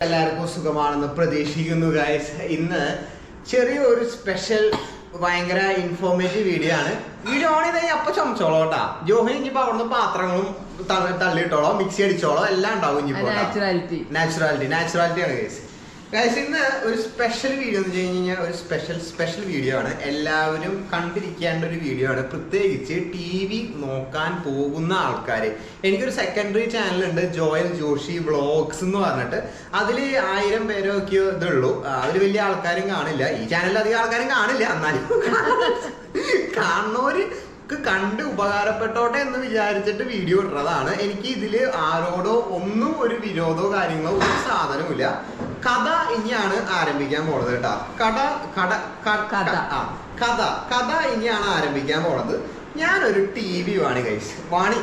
എല്ലാവർക്കും സുഖമാണെന്ന് പ്രതീക്ഷിക്കുന്നു ഗൈസ് ഇന്ന് ചെറിയൊരു സ്പെഷ്യൽ ഭയങ്കര ഇൻഫോർമേറ്റീവ് വീഡിയോ ആണ്. വീഡിയോ ഓൺ ചെയ്താൽ കഴിഞ്ഞാൽ ചമച്ചോളോ ചുമച്ചോളോ ജോഹി ഇനിയിപ്പോ അവിടുന്ന് പാത്രങ്ങളും തള്ളിയിട്ടോളോ മിക്സി അടിച്ചോളോ എല്ലാം ഉണ്ടാവും ഇനിയിപ്പോ നാച്ചുറാലിറ്റി നാച്ചുറാലിറ്റി നാച്ചുറാലിറ്റി ആണ് ഗൈസ് ഗൈസ് ഇന്ന് ഒരു സ്പെഷ്യൽ വീഡിയോ എന്ന് വെച്ച് കഴിഞ്ഞാൽ ഒരു സ്പെഷ്യൽ സ്പെഷ്യൽ വീഡിയോ ആണ്. എല്ലാവരും കണ്ടിരിക്കേണ്ട ഒരു വീഡിയോ ആണ്. പ്രത്യേകിച്ച് ടി വി നോക്കാൻ പോകുന്ന ആൾക്കാർ എനിക്കൊരു സെക്കൻഡറി ചാനലുണ്ട് ജോയൽ ജോഷി വ്ളോഗ്സ് എന്ന് പറഞ്ഞിട്ട്. അതിൽ ആയിരം പേരൊക്കെ ഇതുള്ളൂ. അതിൽ വലിയ ആൾക്കാരും കാണില്ല. ഈ ചാനലിൽ അധികം ആൾക്കാരും കാണില്ല എന്നാലും. കാണുന്നവര് ക്ക് കണ്ട് ഉപകാരപ്പെട്ടോട്ടെ എന്ന് വിചാരിച്ചിട്ട് വീഡിയോ ഇടുന്നതാണ് എനിക്ക് ഇതിൽ ആരോടോ ഒന്നും ഒരു വിരോധമോ കാര്യങ്ങളോ ഒരു സാധനവുമില്ല കഥ ഇനിയാണ് ആരംഭിക്കാൻ പോണത് കേട്ടാ. കഥ കഥ ക- കഥ. ആ കഥ. കഥ ഇനിയാണ് ആരംഭിക്കാൻ പോണത്. ഞാനൊരു ടി വി വാണി കൈസ് വാണി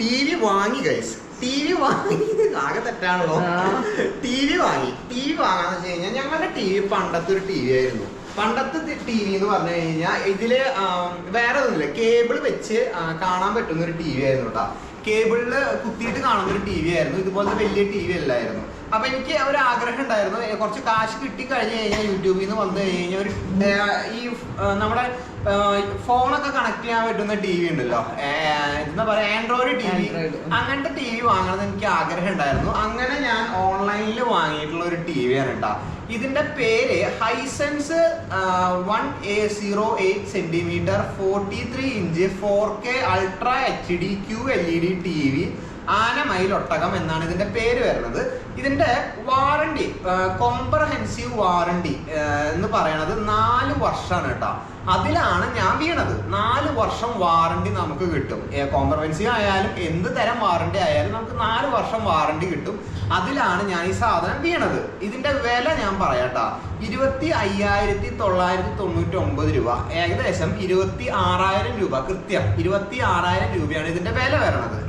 ടി വി വാങ്ങി കൈസ് ടി വി വാങ്ങി. ആകെ തെറ്റാണല്ലോ. ടി വി വാങ്ങി. ടി വി വാങ്ങാന്ന് വെച്ച് കഴിഞ്ഞാൽ ഞങ്ങളുടെ ടി വി പണ്ടത്തെ ഒരു ടി വി ആയിരുന്നു. പണ്ടത്തെ ടി വി എന്ന് പറഞ്ഞു കഴിഞ്ഞാൽ ഇതിൽ വേറെ ഒന്നുമില്ല കേബിൾ വെച്ച് കാണാൻ പറ്റുന്ന ഒരു ടി വി ആയിരുന്നു കേട്ടോ കേബിളിൽ കുത്തിയിട്ട് കാണുന്ന ഒരു ടി വി ആയിരുന്നു. ഇതുപോലത്തെ വലിയ ടി വി അല്ലായിരുന്നു. അപ്പൊ എനിക്ക് ഒരു ആഗ്രഹം ഉണ്ടായിരുന്നു കുറച്ച് കാശ് കിട്ടി കഴിഞ്ഞ് കഴിഞ്ഞാൽ യൂട്യൂബിൽ നിന്ന് വന്നു കഴിഞ്ഞാൽ ഒരു ഈ നമ്മുടെ ഫോണൊക്കെ കണക്ട് ചെയ്യാൻ പറ്റുന്ന ടി വി ഉണ്ടല്ലോ. എന്താ പറയാ ആൻഡ്രോയിഡ് ടി വി. അങ്ങനത്തെ ടി വി വാങ്ങണമെന്ന് എനിക്ക് ആഗ്രഹം ഉണ്ടായിരുന്നു. അങ്ങനെ ഞാൻ ഓൺലൈനിൽ വാങ്ങിയിട്ടുള്ള ഒരു ടി വി ആണ് കേട്ടോ ഇതിന്റെ പേര് Hisense one A zero eight centimetre forty three inch four K ultra H D Q L E D T V ആനമയിൽ ഒട്ടകം എന്നാണ് ഇതിന്റെ പേര് വരുന്നത്. ഇതിന്റെ വാറണ്ടി കോംപ്രഹെൻസീവ് വാറണ്ടി എന്ന് പറയണത് നാല് വർഷമാണ് കേട്ടോ. അതിലാണ് ഞാൻ വീണത്. നാല് വർഷം വാറണ്ടി നമുക്ക് കിട്ടും. കോംപ്രഹെൻസീവ് ആയാലും എന്ത് തരം വാറണ്ടി ആയാലും നമുക്ക് നാല് വർഷം വാറണ്ടി കിട്ടും. അതിലാണ് ഞാൻ ഈ സാധനം വീണത്. ഇതിന്റെ വില ഞാൻ പറയാട്ടാ ഇരുപത്തി അയ്യായിരത്തി തൊള്ളായിരത്തി തൊണ്ണൂറ്റി ഒമ്പത് രൂപ. ഏകദേശം ഇരുപത്തി ആറായിരം രൂപ. കൃത്യം ഇരുപത്തി ആറായിരം രൂപയാണ് ഇതിന്റെ വില വരണത്.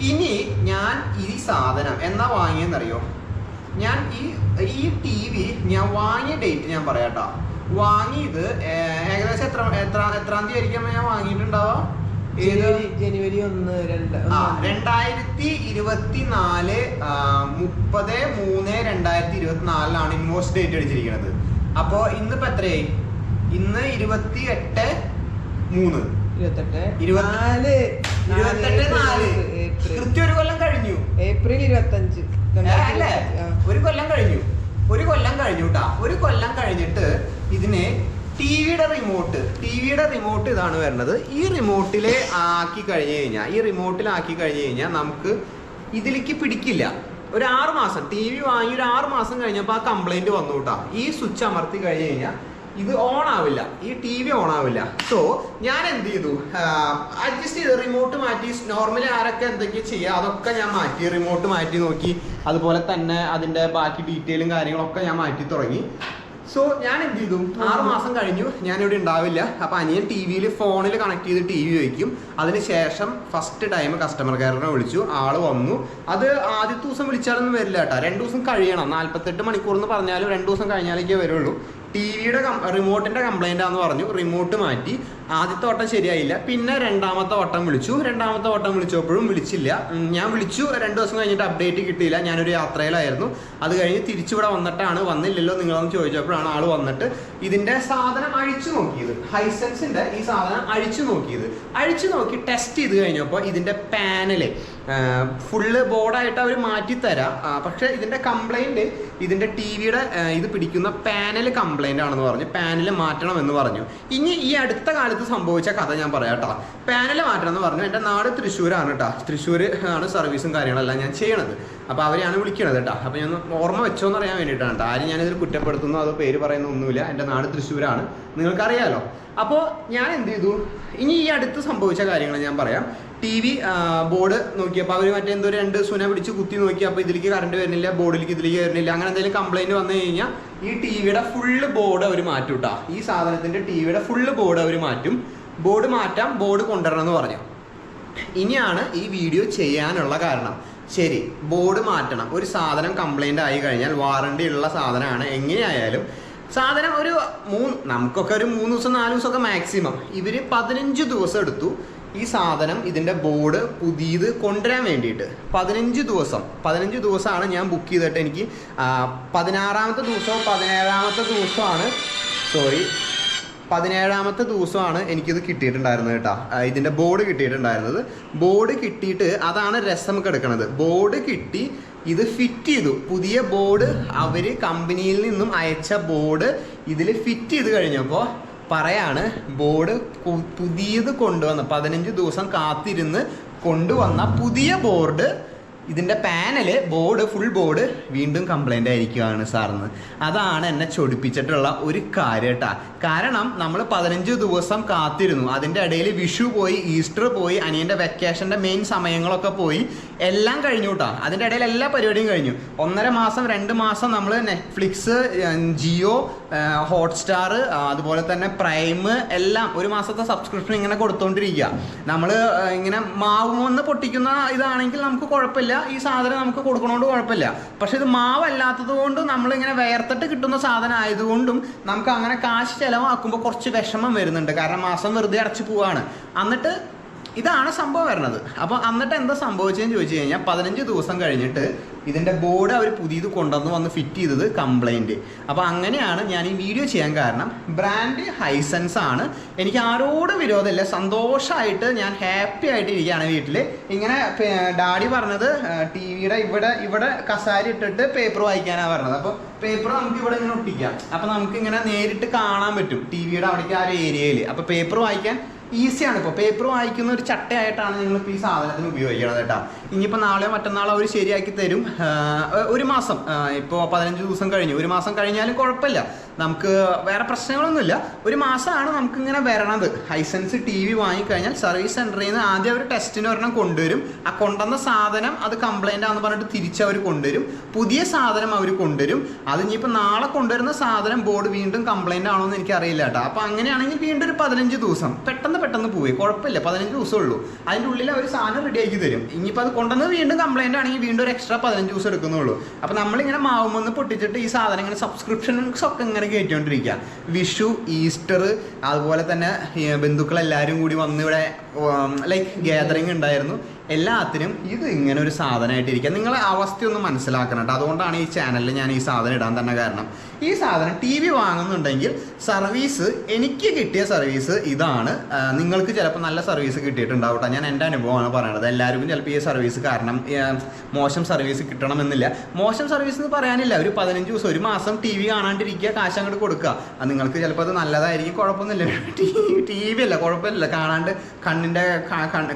ഇനി ഞാൻ ഈ സാധനം എന്നാ വാങ്ങിയെന്നറിയോ? ഞാൻ ഈ ഈ ടി വി ഞാൻ വാങ്ങിയ ഡേറ്റ് ഞാൻ പറയാട്ടോ വാങ്ങിയത് ഏകദേശം എത്ര എത്ര എത്രാം തീയതി ആയിരിക്കും ഞാൻ വാങ്ങിയിട്ടുണ്ടാവോ ഏത്? ജനുവരി ഒന്ന് രണ്ട് ആ. രണ്ടായിരത്തി ഇരുപത്തി നാല് മുപ്പത് മൂന്ന് രണ്ടായിരത്തി ഇരുപത്തി നാലിലാണ് ഇൻവോയ്സ് ഡേറ്റ് അടിച്ചിരിക്കുന്നത്. അപ്പോ ഇന്നിപ്പോ എത്രയായി? ഇന്ന് ഇരുപത്തി എട്ട് മൂന്ന്. ഇരുപത്തെട്ട്. ഇരുപത്തിനാല് ഇരുപത്തെട്ട് നാല്. കൃത്യം ഒരു കൊല്ലം കഴിഞ്ഞു. ഏപ്രിൽ ഇരുപത്തഞ്ച്. അല്ലേ? ഒരു കൊല്ലം കഴിഞ്ഞു. ഒരു കൊല്ലം കഴിഞ്ഞു കേട്ടാ ഒരു കൊല്ലം കഴിഞ്ഞിട്ട് ഇതിന് ടി വിയുടെ റിമോട്ട് ടി വിയുടെ റിമോട്ട് ഇതാണ് വരുന്നത്. ഈ റിമോട്ടിലെ ആക്കി കഴിഞ്ഞു കഴിഞ്ഞാൽ ഈ റിമോട്ടിൽ ആക്കി കഴിഞ്ഞു കഴിഞ്ഞാൽ നമുക്ക് ഇതിലേക്ക് പിടിക്കില്ല. ഒരു ആറ് മാസം. ടി വി വാങ്ങി ഒരു ആറ് മാസം കഴിഞ്ഞപ്പോൾ ആ കംപ്ലൈന്റ് വന്നു കേട്ടാ ഈ സ്വിച്ച് അമർത്തി കഴിഞ്ഞു കഴിഞ്ഞാൽ ഇത് ഓൺ ആവില്ല ഈ ടി വി ഓൺ ആവില്ല സോ ഞാൻ എന്ത് ചെയ്തു? അഡ്ജസ്റ്റ് ചെയ്ത് റിമോട്ട് മാറ്റി നോർമലി ആരൊക്കെ എന്തൊക്കെ ചെയ്യുക അതൊക്കെ ഞാൻ മാറ്റി. റിമോട്ട് മാറ്റി നോക്കി. അതുപോലെ തന്നെ അതിന്റെ ബാക്കി ഡീറ്റെയിലും കാര്യങ്ങളൊക്കെ ഞാൻ മാറ്റി തുടങ്ങി. സോ ഞാൻ എന്ത് ചെയ്തു? ആറ് മാസം കഴിഞ്ഞു. ഞാനിവിടെ ഉണ്ടാവില്ല. അപ്പൊ അനിയൻ ടി വിയിൽ ഫോണിൽ കണക്ട് ചെയ്ത് ടി വി വയ്ക്കും അതിനുശേഷം ഫസ്റ്റ് ടൈം കസ്റ്റമർ കെയറിനെ വിളിച്ചു. ആൾ വന്നു. അത് ആദ്യത്തെ ദിവസം വിളിച്ചാലൊന്നും വരില്ല കേട്ടോ. രണ്ടു ദിവസം കഴിയണം. നാല്പത്തെട്ട് മണിക്കൂർ എന്ന് പറഞ്ഞാലും രണ്ടു ദിവസം കഴിഞ്ഞാലേക്കേ വരുള്ളൂ. ടി വിയുടെ റിമോട്ടിന്റെ കംപ്ലൈന്റ് ആണെന്ന് പറഞ്ഞു. റിമോട്ട് മാറ്റി. ആദ്യത്തെ ഓട്ടം ശരിയായില്ല. പിന്നെ രണ്ടാമത്തെ ഓട്ടം വിളിച്ചു. രണ്ടാമത്തെ ഓട്ടം വിളിച്ചപ്പോഴും വിളിച്ചില്ല. ഞാൻ വിളിച്ചു. രണ്ട് ദിവസം കഴിഞ്ഞിട്ട് അപ്ഡേറ്റ് കിട്ടിയില്ല. ഞാനൊരു യാത്രയിലായിരുന്നു. അത് കഴിഞ്ഞ് തിരിച്ചിവിടെ വന്നിട്ടാണ്. വന്നില്ലല്ലോ നിങ്ങളൊന്ന് ചോദിച്ചപ്പോഴാണ് ആൾ വന്നിട്ട് ഇതിന്റെ സാധനം അഴിച്ചു നോക്കിയത്. ഹൈസെൻസിന്റെ ഈ സാധനം അഴിച്ചു നോക്കിയത്. അഴിച്ചു നോക്കി ടെസ്റ്റ് ചെയ്ത് കഴിഞ്ഞപ്പോൾ ഇതിന്റെ പാനൽ ഫുള്ള് ബോർഡായിട്ട് അവർ മാറ്റിത്തരാം തരാം. പക്ഷെ ഇതിന്റെ കംപ്ലൈന്റ് ഇതിന്റെ ടി വിയുടെ ഇത് പിടിക്കുന്ന പാനൽ കംപ്ലൈന്റ് ആണെന്ന് പറഞ്ഞു. പാനൽ മാറ്റണം എന്ന് പറഞ്ഞു. ഇനി ഈ അടുത്ത കാലത്ത് സംഭവിച്ച കഥ ഞാൻ പറയാം കേട്ടോ. പാനൽ മാറ്റണം എന്ന് പറഞ്ഞു. എന്റെ നാട് തൃശ്ശൂരാണ് കേട്ടോ. തൃശ്ശൂർ ആണ് സർവീസും കാര്യങ്ങളെല്ലാം ഞാൻ ചെയ്യണത്. അപ്പോൾ അവരെയാണ് വിളിക്കണത് കേട്ടോ. അപ്പോൾ ഞാൻ ഓർമ്മ വെച്ചോന്ന് അറിയാൻ വേണ്ടിയിട്ടാണ് കേട്ടോ. ആരും ഞാനിതിൽ കുറ്റപ്പെടുത്തുന്നു അതോ പേര് പറയുന്ന ഒന്നുമില്ല. എന്റെ നാട് തൃശ്ശൂരാണ്. നിങ്ങൾക്കറിയാലോ. അപ്പോൾ ഞാൻ എന്ത് ചെയ്തു? ഇനി ഈ അടുത്ത് സംഭവിച്ച കാര്യങ്ങൾ ഞാൻ പറയാം. ടി വി ബോർഡ് നോക്കിയപ്പോൾ അവർ മറ്റേ എന്തോ രണ്ട് സുന പിടിച്ച് കുത്തി നോക്കി. അപ്പോൾ ഇതിലേക്ക് കറണ്ട് വരുന്നില്ല ബോർഡിലേക്ക് ഇതിലേക്ക് വരുന്നില്ല. അങ്ങനെ എന്തെങ്കിലും കംപ്ലയിന്റ് വന്നു കഴിഞ്ഞാൽ ഈ ടി വിയുടെ ഫുള്ള് ബോർഡ് അവർ മാറ്റും കേട്ടോ ഈ സാധനത്തിന്റെ ടി വിയുടെ ഫുള്ള് ബോർഡ് അവർ മാറ്റും. ബോർഡ് മാറ്റാം ബോർഡ് കൊണ്ടുവരണം എന്ന് പറഞ്ഞു. ഇനിയാണ് ഈ വീഡിയോ ചെയ്യാനുള്ള കാരണം. ശരി ബോർഡ് മാറ്റണം. ഒരു സാധനം കംപ്ലൈന്റ് ആയി കഴിഞ്ഞാൽ വാറണ്ടി ഉള്ള സാധനമാണ്. എങ്ങനെയായാലും സാധനം ഒരു മൂന്ന് നമുക്കൊക്കെ ഒരു മൂന്ന് ദിവസം നാല് ദിവസമൊക്കെ മാക്സിമം ഇവർ പതിനഞ്ച് ദിവസം എടുത്തു. ഈ സാധനം ഇതിന്റെ ബോർഡ് പുതിയത് കൊണ്ടുവരാൻ വേണ്ടിയിട്ട്. പതിനഞ്ച് ദിവസം. പതിനഞ്ച് ദിവസമാണ് ഞാൻ ബുക്ക് ചെയ്തിട്ട് എനിക്ക് പതിനാറാമത്തെ ദിവസവും പതിനേഴാമത്തെ ദിവസമാണ് സോറി പതിനേഴാമത്തെ ദിവസമാണ് എനിക്കിത് കിട്ടിയിട്ടുണ്ടായിരുന്നത് കേട്ടോ. ഇതിന്റെ ബോർഡ് കിട്ടിയിട്ടുണ്ടായിരുന്നത്. ബോർഡ് കിട്ടിയിട്ട് അതാണ് രസം കിടക്കുന്നത് ബോർഡ് കിട്ടി ഇത് ഫിറ്റ് ചെയ്തു. പുതിയ ബോർഡ് അവർ കമ്പനിയിൽ നിന്നും അയച്ച ബോർഡ് ഇതിൽ ഫിറ്റ് ചെയ്ത് കഴിഞ്ഞപ്പോൾ പറയാണ് ബോർഡ് പുതിയത് കൊണ്ടുവന്ന പതിനഞ്ച് ദിവസം കാത്തിരുന്ന് കൊണ്ടുവന്ന പുതിയ ബോർഡ് ഇതിന്റെ പാനൽ ബോർഡ് ഫുൾ ബോർഡ് വീണ്ടും കംപ്ലൈന്റ് ആയിരിക്കുകയാണ് സാറിന്. അതാണ് എന്നെ ചൊടിപ്പിച്ചിട്ടുള്ള ഒരു കാര്യം കേട്ടാ കാരണം നമ്മൾ പതിനഞ്ച് ദിവസം കാത്തിരുന്നു. അതിന്റെ ഇടയിൽ വിഷു പോയി ഈസ്റ്റർ പോയി അനിയന്റെ വെക്കേഷന്റെ മെയിൻ സമയങ്ങളൊക്കെ പോയി. എല്ലാം കഴിഞ്ഞു കേട്ടോ അതിന്റെ ഇടയിൽ എല്ലാ പരിപാടിയും കഴിഞ്ഞു. ഒന്നര മാസം രണ്ട് മാസം നമ്മൾ നെറ്റ്ഫ്ലിക്സ് ജിയോ ഹോട്ട്സ്റ്റാർ അതുപോലെ തന്നെ പ്രൈം എല്ലാം ഒരു മാസത്തെ സബ്സ്ക്രിപ്ഷൻ ഇങ്ങനെ കൊടുത്തോണ്ടിരിക്കുക നമ്മൾ ഇങ്ങനെ മാവുമെന്ന് പൊട്ടിക്കുന്ന ഇതാണെങ്കിൽ നമുക്ക് കുഴപ്പമില്ല. ഈ സാധനം നമുക്ക് കൊടുക്കണോണ്ട് കുഴപ്പമില്ല. പക്ഷെ ഇത് മാവല്ലാത്തത് കൊണ്ട് നമ്മളിങ്ങനെ വേർത്തിട്ട് കിട്ടുന്ന സാധനം ആയതുകൊണ്ടും നമുക്ക് അങ്ങനെ കാശ് ചിലവാക്കുമ്പോൾ കുറച്ച് വിഷമം വരുന്നുണ്ട്. കാരണം മാസം വെറുതെ അടച്ചു പോവാണ്. എന്നിട്ട് ഇതാണ് സംഭവം വരുന്നത്. അപ്പോൾ എന്നിട്ട് എന്താ സംഭവിച്ചതെന്ന് ചോദിച്ചു കഴിഞ്ഞാൽ പതിനഞ്ച് ദിവസം കഴിഞ്ഞിട്ട് ഇതിന്റെ ബോർഡ് അവർ പുതിയത് കൊണ്ടുവന്ന് വന്ന് ഫിറ്റ് ചെയ്തത് കംപ്ലൈന്റ്. അപ്പോൾ അങ്ങനെയാണ് ഞാൻ ഈ വീഡിയോ ചെയ്യാൻ കാരണം ബ്രാൻഡ് ഹൈസൻസ് ആണ്. എനിക്ക് ആരോടും വിരോധമില്ല. സന്തോഷമായിട്ട് ഞാൻ ഹാപ്പി ആയിട്ട് ഇരിക്കുകയാണ് വീട്ടിൽ ഇങ്ങനെ ഡാഡി പറഞ്ഞത് ടി വിയുടെ ഇവിടെ ഇവിടെ കസാരി ഇട്ടിട്ട് പേപ്പർ വായിക്കാനാണ് പറഞ്ഞത്. അപ്പോൾ പേപ്പർ നമുക്ക് ഇവിടെ ഇങ്ങനെ ഒട്ടിക്കാം. അപ്പോൾ നമുക്ക് ഇങ്ങനെ നേരിട്ട് കാണാൻ പറ്റും ടി വിയുടെ അവിടേക്ക് ആ ഒരു ഏരിയയിൽ അപ്പോൾ പേപ്പർ വായിക്കാൻ ഈസിയാണ്. ഇപ്പോൾ പേപ്പർ വായിക്കുന്ന ഒരു ചട്ടയായിട്ടാണ് ഞങ്ങളിപ്പോൾ ഈ സാധനത്തിന് ഉപയോഗിക്കുന്നത് കേട്ടോ. ഇനിയിപ്പോൾ നാളെ മറ്റന്നാളോ അവർ ശരിയാക്കി തരും. ഒരു മാസം. ഇപ്പോൾ പതിനഞ്ച് ദിവസം കഴിഞ്ഞു. ഒരു മാസം കഴിഞ്ഞാലും കുഴപ്പമില്ല. നമുക്ക് വേറെ പ്രശ്നങ്ങളൊന്നുമില്ല. ഒരു മാസമാണ് നമുക്കിങ്ങനെ വരണത്. ഹൈസെൻസ് ടി വി വാങ്ങിക്കഴിഞ്ഞാൽ സർവീസ് സെന്ററിൽ നിന്ന് ആദ്യം അവർ ടെസ്റ്റിന് ഒരെണ്ണം കൊണ്ടുവരും. ആ കൊണ്ടുവന്ന സാധനം അത് കംപ്ലൈന്റ് ആണെന്ന് പറഞ്ഞിട്ട് തിരിച്ച് അവർ കൊണ്ടുവരും. പുതിയ സാധനം അവർ കൊണ്ടുവരും. അത് ഇനിയിപ്പോൾ നാളെ കൊണ്ടുവരുന്ന സാധനം ബോർഡ് വീണ്ടും കംപ്ലൈന്റ് ആണോ എന്ന് എനിക്കറിയില്ല കേട്ടോ. അപ്പോൾ അങ്ങനെയാണെങ്കിൽ വീണ്ടും ഒരു പതിനഞ്ച് ദിവസം. പെട്ടെന്ന് പെട്ടെന്ന് പോയി കുഴപ്പമില്ല. പതിനഞ്ച് ദിവസമേ ഉള്ളൂ. അതിന്റെ ഉള്ളിൽ അവർ സാധനം റെഡി ആക്കി തരും. ഇനിയിപ്പോൾ അത് കൊണ്ടുവന്ന് വീണ്ടും കംപ്ലൈന്റ് ആണെങ്കിൽ വീണ്ടും ഒരു എക്സ്ട്രാ പതിനഞ്ച് ദിവസം എടുക്കുന്നുള്ളൂ. അപ്പോൾ നമ്മളിങ്ങനെ മാവുമെന്ന് പൊട്ടിച്ചിട്ട് ഈ സാധനം ഇങ്ങനെ സബ്സ്ക്രിപ്ഷൻസ് ഒക്കെ ഇങ്ങനെ കയറ്റിക്കൊണ്ടിരിക്കുക വിഷു ഈസ്റ്റർ അതുപോലെ തന്നെ ബന്ധുക്കളെല്ലാവരും കൂടി വന്ന് ഇവിടെ ലൈക്ക് ഗ്യാതറിങ് ഉണ്ടായിരുന്നു. എല്ലാത്തിനും ഇത് ഇങ്ങനെ ഒരു സാധനമായിട്ടിരിക്കുക നിങ്ങളെ അവസ്ഥയൊന്ന് മനസ്സിലാക്കണം കേട്ടോ അതുകൊണ്ടാണ് ഈ ചാനലിൽ ഞാൻ ഈ സാധനം ഇടാൻ തന്നെ കാരണം. ഈ സാധനം ടി വി വാങ്ങുന്നുണ്ടെങ്കിൽ സർവീസ് എനിക്ക് കിട്ടിയ സർവീസ് ഇതാണ്. നിങ്ങൾക്ക് ചിലപ്പോൾ നല്ല സർവീസ് കിട്ടിയിട്ടുണ്ടാവും കേട്ടോ ഞാൻ എന്റെ അനുഭവമാണ് പറയണത്. എല്ലാവർക്കും ചിലപ്പോൾ ഈ സർവീസ് കാരണം മോശം സർവീസ് കിട്ടണമെന്നില്ല. മോശം സർവീസ് എന്ന് പറയാനില്ല. ഒരു പതിനഞ്ച് ദിവസം ഒരു മാസം ടി വി കാണാണ്ടിരിക്കുക കാശ് അങ്ങോട്ട് കൊടുക്കുക. നിങ്ങൾക്ക് ചിലപ്പോൾ അത് നല്ലതായിരിക്കും. കുഴപ്പമൊന്നുമില്ല. ടി വി അല്ല കുഴപ്പമില്ല. കാണാണ്ട് കണ്ണിന്റെ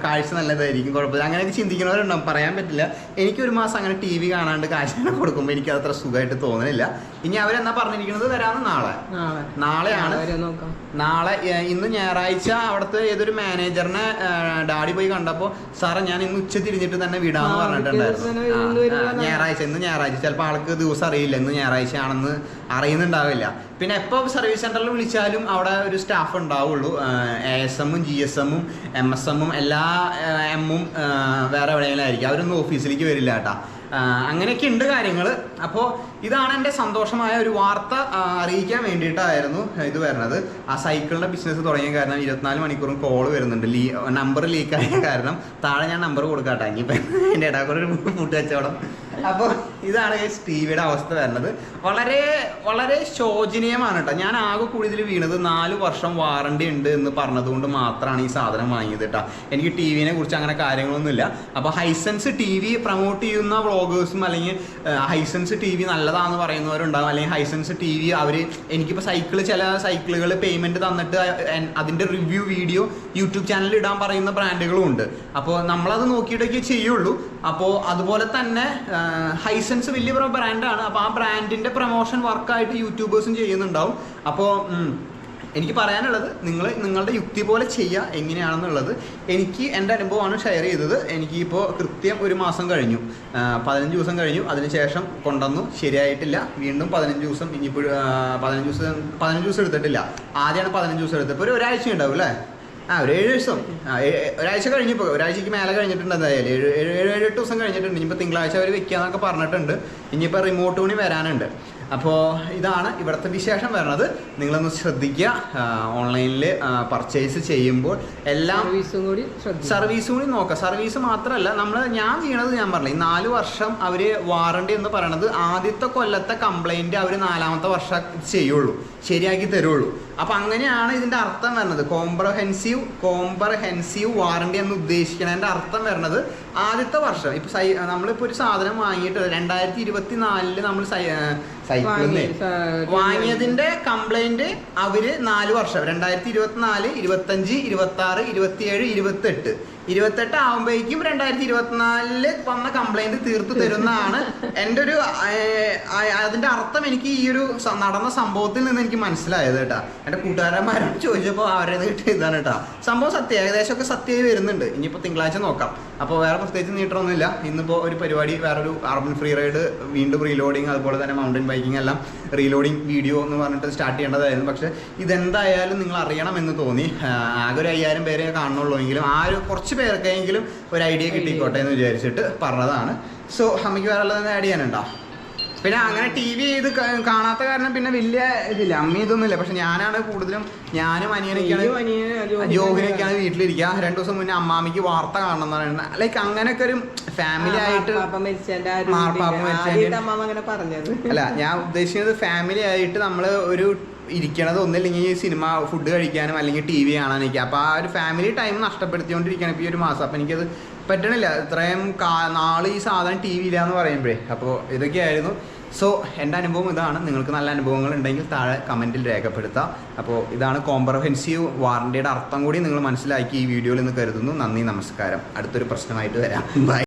കാഴ്ച നല്ലതായിരിക്കും. കുഴപ്പമില്ല. അങ്ങനെയൊക്കെ ചിന്തിക്കുന്നവരുണ്ടാവും. പറയാൻ പറ്റില്ല. എനിക്ക് ഒരു മാസം അങ്ങനെ ടി വി കാണാണ്ട് കാശിനെ അങ്ങനെ കൊടുക്കുമ്പോൾ എനിക്ക് അത്ര സുഖമായിട്ട് തോന്നുന്നില്ല ഇനി അവരെന്നാ പറഞ്ഞിരിക്കുന്നത്? വരാമെന്ന് നാളെ. നാളെ. നാളെയാണ്. നാളെ ഇന്ന് ഞായറാഴ്ച അവിടുത്തെ ഏതൊരു മാനേജറിനെ ഡാഡി പോയി കണ്ടപ്പോൾ സാറേ ഞാൻ ഇന്ന് ഉച്ച തിരിഞ്ഞിട്ട് തന്നെ വിടാന്ന് ആ, പറഞ്ഞിട്ടുണ്ടായിരുന്നു. ഞായറാഴ്ച ഇന്ന് ഞായറാഴ്ച. ചിലപ്പോൾ ആൾക്ക് ദിവസം അറിയില്ല. ഇന്ന് ഞായറാഴ്ച ആണെന്ന് അറിയുന്നുണ്ടാവില്ല. പിന്നെ എപ്പോൾ സർവീസ് സെന്ററിൽ വിളിച്ചാലും അവിടെ ഒരു സ്റ്റാഫ് ഉണ്ടാവുള്ളൂ. എ എസ് എമ്മും ജി എസ് എമ്മും എം എസ് എമ്മും എല്ലാ എമ്മും വേറെ എവിടെയെങ്കിലും ആയിരിക്കും. അവരൊന്നും ഓഫീസിലേക്ക് വരില്ല കേട്ടാ. അങ്ങനെയൊക്കെ ഉണ്ട് കാര്യങ്ങൾ അപ്പോൾ ഇതാണ് എന്റെ സന്തോഷമായ ഒരു വാർത്ത അറിയിക്കാൻ വേണ്ടിയിട്ടായിരുന്നു ഇത് വരുന്നത്. ആ സൈക്കിളിന്റെ ബിസിനസ് തുടങ്ങിയ കാരണം ഇരുപത്തിനാല് മണിക്കൂറും കോൾ വരുന്നുണ്ട്. ലീ നമ്പർ ലീക്കായ കാരണം. താഴെ ഞാൻ നമ്പർ കൊടുക്കാട്ടെ. ഇനിയിപ്പോൾ എന്റെ ഇടാക്കൂടെ ഫുഡ് കച്ചവടം. അപ്പോൾ ഇതാണ് ഈ സ്റ്റീവിയുടെ വിയുടെ അവസ്ഥ വരുന്നത്. വളരെ വളരെ ശോചനീയമാണ് കേട്ടോ ഞാൻ ആകെ കൂടുതൽ വീണത് നാല് വർഷം വാറണ്ടി ഉണ്ട് എന്ന് പറഞ്ഞതുകൊണ്ട് മാത്രമാണ് ഈ സാധനം വാങ്ങിയത് കേട്ടോ എനിക്ക് ടി വിനെ കുറിച്ച് അങ്ങനെ കാര്യങ്ങളൊന്നുമില്ല. അപ്പോൾ ഹൈസെൻസ് ടി വി പ്രൊമോട്ട് ചെയ്യുന്ന വ്ളോഗേഴ്സും അല്ലെങ്കിൽ ഹൈസെൻസ് ടി വി നല്ലതാണെന്ന് പറയുന്നവരുണ്ടാവും. അല്ലെങ്കിൽ ഹൈസെൻസ് ടി വി അവർ എനിക്കിപ്പോൾ സൈക്കിൾ ചില സൈക്കിളുകൾ പേയ്മെന്റ് തന്നിട്ട് അതിന്റെ റിവ്യൂ വീഡിയോ യൂട്യൂബ് ചാനലിൽ ഇടാൻ പറയുന്ന ബ്രാൻഡുകളും ഉണ്ട്. അപ്പോൾ നമ്മളത് നോക്കിയിട്ടൊക്കെ ചെയ്യുള്ളൂ. അപ്പോൾ അതുപോലെ തന്നെ ഹൈസെൻസ് വലിയ ബ്രാൻഡാണ് അപ്പോൾ ആ ബ്രാൻഡിന്റെ പ്രൊമോഷൻ വർക്കായിട്ട് യൂട്യൂബേഴ്സും ചെയ്യുന്നുണ്ടാവും. അപ്പോൾ എനിക്ക് പറയാനുള്ളത് നിങ്ങൾ നിങ്ങളുടെ യുക്തി പോലെ ചെയ്യുക എങ്ങനെയാണെന്നുള്ളത് എനിക്ക് എന്റെ അനുഭവമാണ് ഷെയർ ചെയ്തത്. എനിക്കിപ്പോൾ കൃത്യം ഒരു മാസം കഴിഞ്ഞു. പതിനഞ്ച് ദിവസം കഴിഞ്ഞു. അതിനുശേഷം കൊണ്ടുവന്നു. ശരിയായിട്ടില്ല. വീണ്ടും പതിനഞ്ച് ദിവസം ഇനിയിപ്പോൾ പതിനഞ്ച് ദിവസം പതിനഞ്ച് ദിവസം എടുത്തിട്ടില്ല. ആദ്യമാണ് പതിനഞ്ച് ദിവസം എടുത്തത്. ഇപ്പോൾ ഒരു ഒരാഴ്ച ഉണ്ടാവും അല്ലേ? ആ ഒരു ഏഴ് ദിവസം. ആ, ഒരാഴ്ച കഴിഞ്ഞപ്പോൾ ഒരാഴ്ചക്ക് മേലെ കഴിഞ്ഞിട്ടുണ്ട് എന്തായാലും. ഏഴ് ഏഴ് ഏഴ് എട്ട് ദിവസം കഴിഞ്ഞിട്ടുണ്ട്. ഇനിയിപ്പോൾ തിങ്കളാഴ്ച അവർ വെക്കുക എന്നൊക്കെ പറഞ്ഞിട്ടുണ്ട്. ഇനിയിപ്പോൾ റിമോട്ട് കൂടി വരാനുണ്ട്. അപ്പോൾ ഇതാണ് ഇവിടുത്തെ വിശേഷം വരണത് നിങ്ങളൊന്ന് ശ്രദ്ധിക്കുക. ഓൺലൈനിൽ പർച്ചേസ് ചെയ്യുമ്പോൾ എല്ലാ സർവീസും കൂടി സർവീസും കൂടി നോക്കാം സർവീസ് മാത്രമല്ല നമ്മൾ ഞാൻ ചെയ്യണത് ഞാൻ പറഞ്ഞു ഈ നാല് വർഷം അവർ വാറണ്ടി എന്ന് പറയണത് ആദ്യത്തെ കൊല്ലത്തെ കംപ്ലൈന്റ് അവർ നാലാമത്തെ വർഷം ചെയ്യുള്ളൂ. ശരിയാക്കി തരുള്ളൂ. അപ്പം അങ്ങനെയാണ് ഇതിന്റെ അർത്ഥം വരുന്നത്. കോംപ്രഹെൻസീവ് കോംപ്രഹെൻസീവ് വാറണ്ടി എന്ന് ഉദ്ദേശിക്കണതിന്റെ അർത്ഥം വരുന്നത് ആദ്യത്തെ വർഷം. ഇപ്പൊ സൈ നമ്മളിപ്പോ ഒരു സാധനം വാങ്ങിയിട്ട് രണ്ടായിരത്തി ഇരുപത്തി നാലിൽ നമ്മൾ വാങ്ങിയതിന്റെ കംപ്ലൈന്റ് അവർ നാല് വർഷം. രണ്ടായിരത്തി ഇരുപത്തിനാല് ഇരുപത്തഞ്ച് ഇരുപത്തി ആറ് ഇരുപത്തിയേഴ് ഇരുപത്തെട്ട്. ഇരുപത്തെട്ട് ആവുമ്പോഴേക്കും രണ്ടായിരത്തി ഇരുപത്തിനാലിൽ വന്ന കംപ്ലൈന്റ് തീർത്തു തരുന്നതാണ്. എന്റെ ഒരു അതിന്റെ അർത്ഥം എനിക്ക് ഈ ഒരു നടന്ന സംഭവത്തിൽ നിന്ന് എനിക്ക് മനസ്സിലായത് കേട്ടാ. എന്റെ കൂട്ടുകാരന്മാരോട് ചോദിച്ചപ്പോൾ അവരെ കിട്ടിയ ഇതാണ് കേട്ടാ. സംഭവം സത്യം ഏകദേശമൊക്കെ സത്യമായി വരുന്നുണ്ട്. ഇനിയിപ്പോൾ തിങ്കളാഴ്ച നോക്കാം. അപ്പോൾ വേറെ പ്രത്യേകിച്ച് നീട്ടമൊന്നുമില്ല ഇന്നിപ്പോൾ ഒരു പരിപാടി വേറൊരു അർബൻ ഫ്രീ റൈഡ് വീണ്ടും റീലോഡിങ് അതുപോലെ തന്നെ മൗണ്ടൻ ബൈക്കിംഗ് എല്ലാം റീലോഡിങ് വീഡിയോ എന്ന് പറഞ്ഞിട്ട് സ്റ്റാർട്ട് ചെയ്യേണ്ടതായിരുന്നു. പക്ഷേ ഇതെന്തായാലും നിങ്ങൾ അറിയണം എന്ന് തോന്നി. ആകെ ഒരു അയ്യായിരം പേരെ കാണുന്നുള്ളൂ എങ്കിലും ആ ഒരു കുറച്ച് പേർക്കെങ്കിലും ഒരു ഐഡിയ കിട്ടിക്കോട്ടെ എന്ന് വിചാരിച്ചിട്ട് പറഞ്ഞതാണ്. സോ അമ്മയ്ക്ക് വേറെ ഉള്ളത് ആഡ് ചെയ്യാനുണ്ടോ? പിന്നെ അങ്ങനെ ടി വി ഇത് കാണാത്ത കാരണം പിന്നെ വലിയ ഇതില്ല. അമ്മ ഇതൊന്നുമില്ല. പക്ഷെ ഞാനാണ് കൂടുതലും ഞാനും അനിയനൊക്കെയാണ് നീയും അനിയനും ജോഹിനും ജോഹിനൊക്കെയാണ് വീട്ടിലിരിക്കുക. രണ്ടു ദിവസം മുന്നേ അമ്മാമിക്ക് വാർത്ത കാണണം എന്ന് പറയുന്നത്. ലൈക്ക് അങ്ങനെയൊക്കെ ഒരു ഫാമിലി ആയിട്ട് മാർപ്പാപ്പ മരിച്ചതിന്റെ അല്ല ഞാൻ ഉദ്ദേശിക്കുന്നത് ഫാമിലി ആയിട്ട് നമ്മൾ ഒരു ഇരിക്കണത് ഒന്നില്ലെങ്കിൽ സിനിമ ഫുഡ് കഴിക്കാനും അല്ലെങ്കിൽ ടി വി കാണാനൊക്കെ. അപ്പോൾ ആ ഒരു ഫാമിലി ടൈം നഷ്ടപ്പെടുത്തിക്കൊണ്ടിരിക്കുകയാണ് ഇപ്പോൾ ഈ ഒരു മാസം. അപ്പോൾ എനിക്കത് പറ്റണില്ല. ഇത്രയും കാ നാളെ ഈ സാധനം ടി വി ഇല്ലയെന്ന് പറയുമ്പോഴേ. അപ്പോൾ ഇതൊക്കെയായിരുന്നു സോ എന്റെ അനുഭവം ഇതാണ്. നിങ്ങൾക്ക് നല്ല അനുഭവങ്ങൾ ഉണ്ടെങ്കിൽ താഴെ കമന്റിൽ രേഖപ്പെടുത്താം. അപ്പോൾ ഇതാണ് കോംപ്രഹെൻസീവ് വാറണ്ടിയുടെ അർത്ഥം കൂടി നിങ്ങൾ മനസ്സിലാക്കി ഈ വീഡിയോയിൽ നിന്ന് കരുതുന്നു. നന്ദി നമസ്കാരം. അടുത്തൊരു പ്രശ്നമായിട്ട് വരാം. ബൈ